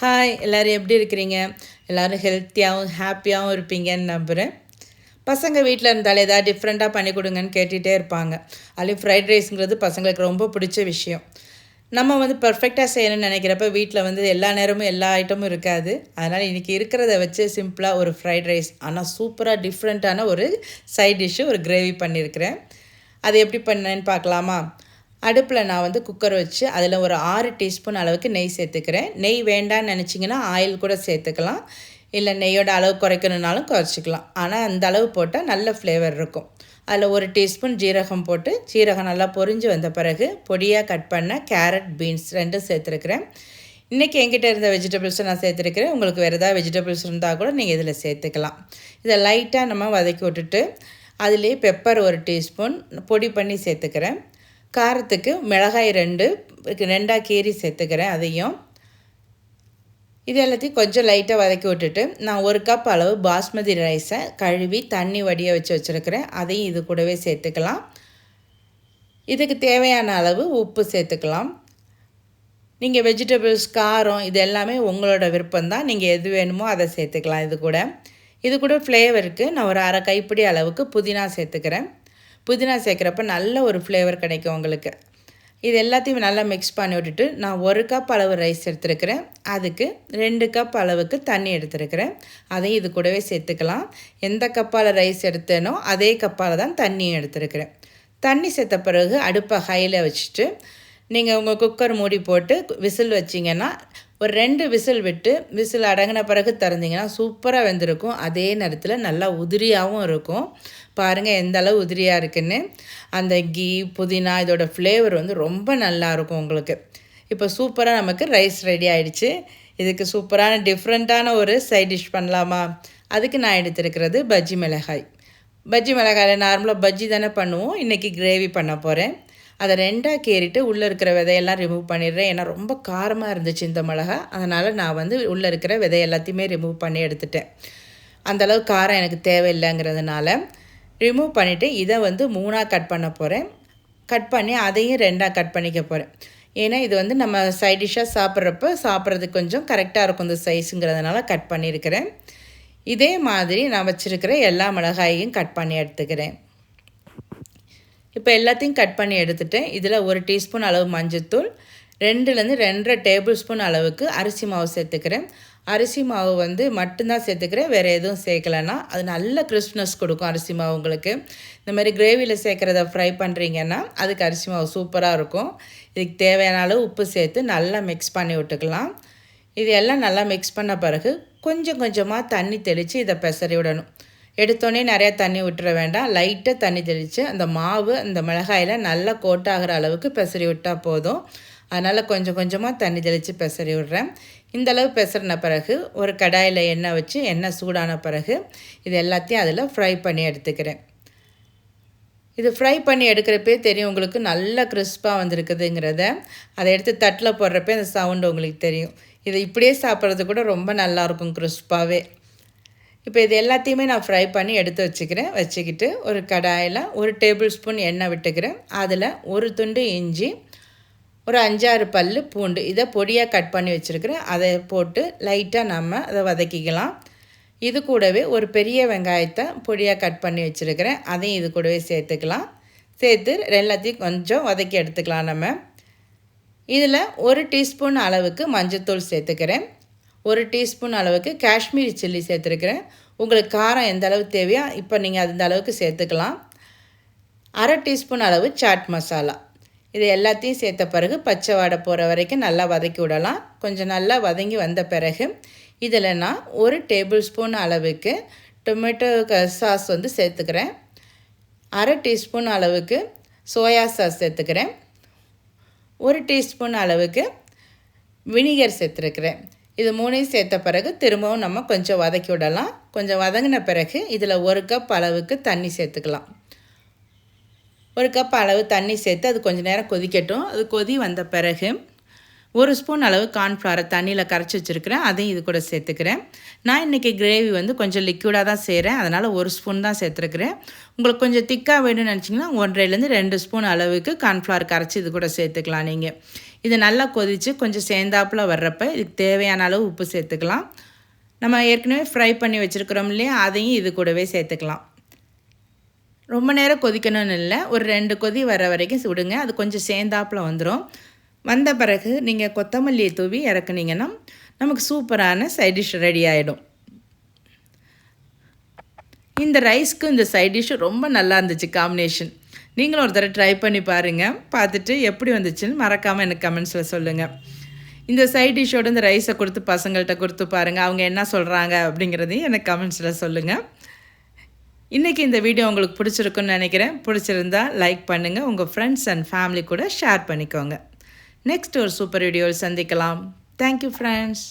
Hi எல்லோரும் எப்படி இருக்கிறீங்க? எல்லோரும் ஹெல்த்தியாகவும் ஹாப்பியாகவும் இருப்பீங்கன்னு நம்புகிறேன் பசங்க வீட்டில் இருந்தாலே ஏதாவது டிஃப்ரெண்ட்டாக பண்ணி கொடுங்கன்னு கேட்டுகிட்டே இருப்பாங்க. அதுலேயும் ஃப்ரைட் ரைஸுங்கிறது பசங்களுக்கு ரொம்ப பிடிச்ச விஷயம். நம்ம வந்து பர்ஃபெக்டாக செய்யணும்னு நினைக்கிறப்ப வீட்டில் வந்து எல்லா நேரமும் எல்லா ஐட்டமும் இருக்காது. அதனால் இன்றைக்கி இருக்கிறத வச்சு சிம்பிளாக ஒரு ஃப்ரைட் ரைஸ் ஆனால் சூப்பராக டிஃப்ரெண்ட்டான ஒரு சைட் டிஷ்ஷு ஒரு கிரேவி பண்ணியிருக்கிறேன் அது எப்படி பண்ணேன்னு பார்க்கலாமா? அடுப்பில் நான் வந்து குக்கர் வச்சு அதில் ஒரு ஆறு டீஸ்பூன் அளவுக்கு நெய் சேர்த்துக்கிறேன். நெய் வேண்டான்னு நினச்சிங்கன்னா ஆயில் கூட சேர்த்துக்கலாம். இல்லை நெய்யோட அளவு குறைக்கணுன்னாலும் குறைச்சிக்கலாம். ஆனால் அந்த அளவு போட்டால் நல்ல ஃப்ளேவர் இருக்கும். அதில் ஒரு டீஸ்பூன் ஜீரகம் போட்டு ஜீரகம் நல்லா பொரிஞ்சு வந்த பிறகு பொடியாக கட் பண்ண கேரட் பீன்ஸ் ரெண்டும் சேர்த்துருக்குறேன். இன்றைக்கி எங்கிட்ட இருந்த வெஜிடபிள்ஸை நான் சேர்த்துருக்கிறேன். உங்களுக்கு வேறு ஏதாவது வெஜிடபிள்ஸ் இருந்தால் கூட நீங்கள் இதில் சேர்த்துக்கலாம். இதை லைட்டாக நம்ம வதக்கி விட்டுட்டு அதுலேயே பெப்பர் ஒரு டீஸ்பூன் பொடி பண்ணி சேர்த்துக்கிறேன். காரத்துக்கு மிளகாய் ரெண்டு ரெண்டாக கீரி சேர்த்துக்கிறேன் அதையும். இது எல்லாத்தையும் கொஞ்சம் லைட்டாக வதக்கி விட்டுட்டு நான் ஒரு கப் அளவு பாஸ்மதி ரைஸை கழுவி தண்ணி வடிய வச்சு வச்சுருக்கிறேன். அதையும் இது கூடவே சேர்த்துக்கலாம். இதுக்கு தேவையான அளவு உப்பு சேர்த்துக்கலாம். நீங்கள் வெஜிடபிள்ஸ் காரம் இது எல்லாமே உங்களோட விருப்பம்தான். நீங்கள் எது வேணுமோ அதை சேர்த்துக்கலாம் இது கூட. இது கூட ஃப்ளேவருக்கு நான் ஒரு அரை கைப்பிடி அளவுக்கு புதினா சேர்த்துக்கிறேன். புதினா சேர்க்குறப்ப நல்ல ஒரு ஃப்ளேவர் கிடைக்கும் உங்களுக்கு. இது எல்லாத்தையும் நல்லா மிக்ஸ் பண்ணி விட்டுட்டு நான் ஒரு கப் அளவு ரைஸ் எடுத்துருக்கிறேன். அதுக்கு ரெண்டு கப் அளவுக்கு தண்ணி எடுத்துருக்கிறேன். அதையும் இது கூடவே சேர்த்துக்கலாம். எந்த கப்பால் ரைஸ் எடுத்தேனோ அதே கப்பால் தான் தண்ணியும் எடுத்துருக்கிறேன். தண்ணி சேர்த்த பிறகு அடுப்பை ஹையில் வச்சுட்டு நீங்கள் உங்கள் குக்கர் மூடி போட்டு விசில் வச்சிங்கன்னா ஒரு ரெண்டு விசில் விட்டு விசில் அடங்கின பிறகு திறந்தீங்கன்னா சூப்பராக வெந்திருக்கும். அதே நேரத்தில் நல்லா உதிரியாகவும் இருக்கும். பாருங்கள் எந்த அளவு உதிரியாக இருக்குன்னு. அந்த கீ புதினா இதோட ஃப்ளேவர் வந்து ரொம்ப நல்லாயிருக்கும் உங்களுக்கு. இப்போ சூப்பராக நமக்கு ரைஸ் ரெடி ஆகிடுச்சு இதுக்கு சூப்பரான டிஃப்ரெண்ட்டான ஒரு சைட் டிஷ் பண்ணலாமா? அதுக்கு நான் எடுத்திருக்கிறது பஜ்ஜி மிளகாய். பஜ்ஜி மிளகாயில் நார்மலாக பஜ்ஜி தானே பண்ணுவோம். இன்றைக்கி கிரேவி பண்ண போகிறேன் அதை ரெண்டாக கேறிட்டு உள்ளே இருக்கிற விதையெல்லாம் ரிமூவ் பண்ணிடுறேன். ஏன்னா ரொம்ப காரமாக இருந்துச்சு இந்த மிளகா. அதனால் நான் வந்து உள்ளே இருக்கிற விதை எல்லாத்தையுமே ரிமூவ் பண்ணி எடுத்துட்டேன். அந்தளவு காரம் எனக்கு தேவையில்லைங்கிறதுனால ரிமூவ் பண்ணிவிட்டு இதை வந்து மூணாக கட் பண்ண போகிறேன் கட் பண்ணி அதையும் ரெண்டாக கட் பண்ணிக்க போகிறேன் ஏன்னா இது வந்து நம்ம சைட் டிஷ்ஷாக சாப்பிட்றப்ப சாப்பிட்றதுக்கு கொஞ்சம் கரெக்டாக இருக்கும் இந்த சைஸுங்கிறதுனால கட் பண்ணியிருக்கிறேன். இதே மாதிரி நான் வச்சுருக்கிற எல்லா மிளகாயையும் கட் பண்ணி எடுத்துக்கிறேன். இப்போ எல்லாத்தையும் கட் பண்ணி எடுத்துட்டேன். இதில் ஒரு டீஸ்பூன் அளவு மஞ்சத்தூள் ரெண்டுலேருந்து ரெண்டரை டேபிள் ஸ்பூன் அளவுக்கு அரிசி மாவு சேர்த்துக்கிறேன். அரிசி மாவு வந்து மட்டும்தான் சேர்த்துக்கிறேன் வேறு எதுவும் சேர்க்கலைன்னா. அது நல்ல கிறிஸ்ப்னஸ் கொடுக்கும் அரிசி மாவு உங்களுக்கு. இந்த மாதிரி கிரேவியில் சேர்க்குறத ஃப்ரை பண்ணுறீங்கன்னா அதுக்கு அரிசி மாவு சூப்பராக இருக்கும். இதுக்கு தேவையான அளவு உப்பு சேர்த்து நல்லா மிக்ஸ் பண்ணி விட்டுக்கலாம். இது எல்லாம் நல்லா மிக்ஸ் பண்ண பிறகு கொஞ்சம் கொஞ்சமாக தண்ணி தெளித்து இதை பெசறி விடணும். எடுத்தோடனே நிறையா தண்ணி விட்டுற வேண்டாம். லைட்டாக தண்ணி தெளித்து அந்த மாவு அந்த மிளகாயில் நல்லா கோட்டாகிற அளவுக்கு பெசரி விட்டால் போதும். அதனால் கொஞ்சம் கொஞ்சமாக தண்ணி தெளித்து பெசரி விட்றேன். இந்தளவு பெசறின பிறகு ஒரு கடாயில் எண்ணெய் வச்சு எண்ணெய் சூடான பிறகு இது எல்லாத்தையும் அதில் ஃப்ரை பண்ணி எடுத்துக்கிறேன். இது ஃப்ரை பண்ணி எடுக்கிறப்பே தெரியும் உங்களுக்கு நல்ல கிறிஸ்பாக வந்திருக்குதுங்கிறத. அதை எடுத்து தட்டில் போடுறப்பே அந்த சவுண்டு உங்களுக்கு தெரியும். இதை இப்படியே சாப்பிட்றது கூட ரொம்ப நல்லாயிருக்கும் கிறிஸ்பாகவே இப்போ இது எல்லாத்தையுமே நான் ஃப்ரை பண்ணி எடுத்து வச்சுக்கிறேன். வச்சுக்கிட்டு ஒரு கடாயில் ஒரு டேபிள் ஸ்பூன் எண்ணெய் விட்டுக்கிறேன். அதில் ஒரு துண்டு இஞ்சி ஒரு அஞ்சாறு பல் பூண்டு. இதை பொடியாக கட் பண்ணி வச்சுருக்கிறேன். அதை போட்டு லைட்டாக நம்ம அதை வதக்கிக்கலாம். இது கூடவே ஒரு பெரிய வெங்காயத்தை பொடியாக கட் பண்ணி வச்சுருக்கிறேன். அதையும் இது கூடவே சேர்த்துக்கலாம். சேர்த்து எல்லாத்தையும் கொஞ்சம் வதக்கி எடுத்துக்கலாம் நம்ம. இதில் ஒரு டீஸ்பூன் அளவுக்கு மஞ்சத்தூள் சேர்த்துக்கிறேன். ஒரு டீஸ்பூன் அளவுக்கு காஷ்மீரி சில்லி சேர்த்துருக்கிறேன். உங்களுக்கு காரம் எந்த அளவு தேவையோ இப்போ நீங்கள் அந்த அளவுக்கு சேர்த்துக்கலாம். அரை டீஸ்பூன் அளவு சாட் மசாலா. இது எல்லாத்தையும் சேர்த்த பிறகு பச்சை வாடை போகிற வரைக்கும் நல்லா வதக்கி விடலாம். கொஞ்சம் நல்லா வதங்கி வந்த பிறகு இதில் நான் ஒரு டேபிள் ஸ்பூன் அளவுக்கு டொமேட்டோ சாஸ் வந்து சேர்த்துக்கிறேன். அரை டீஸ்பூன் அளவுக்கு சோயா சாஸ் சேர்த்துக்கிறேன். ஒரு டீஸ்பூன் அளவுக்கு வினிகர் சேர்த்துருக்கிறேன். இது மூணையும் சேர்த்த பிறகு திரும்பவும் நம்ம கொஞ்சம் வதக்கி விடலாம். கொஞ்சம் வதங்கின பிறகு இதில் ஒரு கப் அளவுக்கு தண்ணி சேர்த்துக்கலாம். ஒரு கப் அளவு தண்ணி சேர்த்து அது கொஞ்சம் நேரம் கொதிக்கட்டும். அது கொதி வந்த பிறகு ஒரு ஸ்பூன் அளவு கார்ன்ஃப்ளவரை தண்ணியில் கரைச்சி வச்சுருக்கிறேன். அதையும் இது கூட சேர்த்துக்கிறேன். நான் இன்றைக்கி கிரேவி வந்து கொஞ்சம் லிக்யூடாக தான் செய்கிறேன் அதனால் ஒரு ஸ்பூன் தான் சேர்த்துருக்குறேன். உங்களுக்கு கொஞ்சம் திக்காக வேணும்னு நினச்சிங்கன்னா ஒன்றரைலேருந்து ரெண்டு ஸ்பூன் அளவுக்கு கார்ன்ஃப்ளவர் கரைச்சி இது கூட சேர்த்துக்கலாம் நீங்கள் இது நல்லா கொதித்து கொஞ்சம் சேர்ந்தாப்பில் வர்றப்ப இதுக்கு தேவையான அளவு உப்பு சேர்த்துக்கலாம். நம்ம ஏற்கனவே ஃப்ரை பண்ணி வச்சுருக்கிறோம் இல்லையா? அதையும் இது கூடவே சேர்த்துக்கலாம். ரொம்ப நேரம் கொதிக்கணும்னு இல்லை. ஒரு ரெண்டு கொதி வர வரைக்கும் விடுங்க. அது கொஞ்சம் சேர்ந்தாப்பில் வந்துடும் வந்த பிறகு நீங்கள் கொத்தமல்லியை தூவி இறக்குனீங்கன்னா நமக்கு சூப்பரான சைட் டிஷ் ரெடி ஆகிடும் இந்த ரைஸ்க்கு இந்த சைட் டிஷ்ஷு ரொம்ப நல்லா இருந்துச்சு காம்பினேஷன் நீங்களும் ஒரு தடவை ட்ரை பண்ணி பாருங்கள் பார்த்துட்டு எப்படி வந்துச்சுன்னு மறக்காமல் எனக்கு கமெண்ட்ஸில் சொல்லுங்கள் இந்த சைட் டிஷ்ஷோட இந்த ரைஸை கொடுத்து பசங்கள்கிட்ட கொடுத்து பாருங்கள் அவங்க என்ன சொல்கிறாங்க அப்படிங்கிறதையும் எனக்கு கமெண்ட்ஸில் சொல்லுங்கள் இன்றைக்கி இந்த வீடியோ உங்களுக்கு பிடிச்சிருக்குன்னு நினைக்கிறேன். பிடிச்சிருந்தா லைக் பண்ணுங்கள் உங்கள் ஃப்ரெண்ட்ஸ் அண்ட் ஃபேமிலி கூட ஷேர் பண்ணிக்கோங்க. நெக்ஸ்ட் ஒரு சூப்பர் வீடியோவில் சந்திக்கலாம். Thank you friends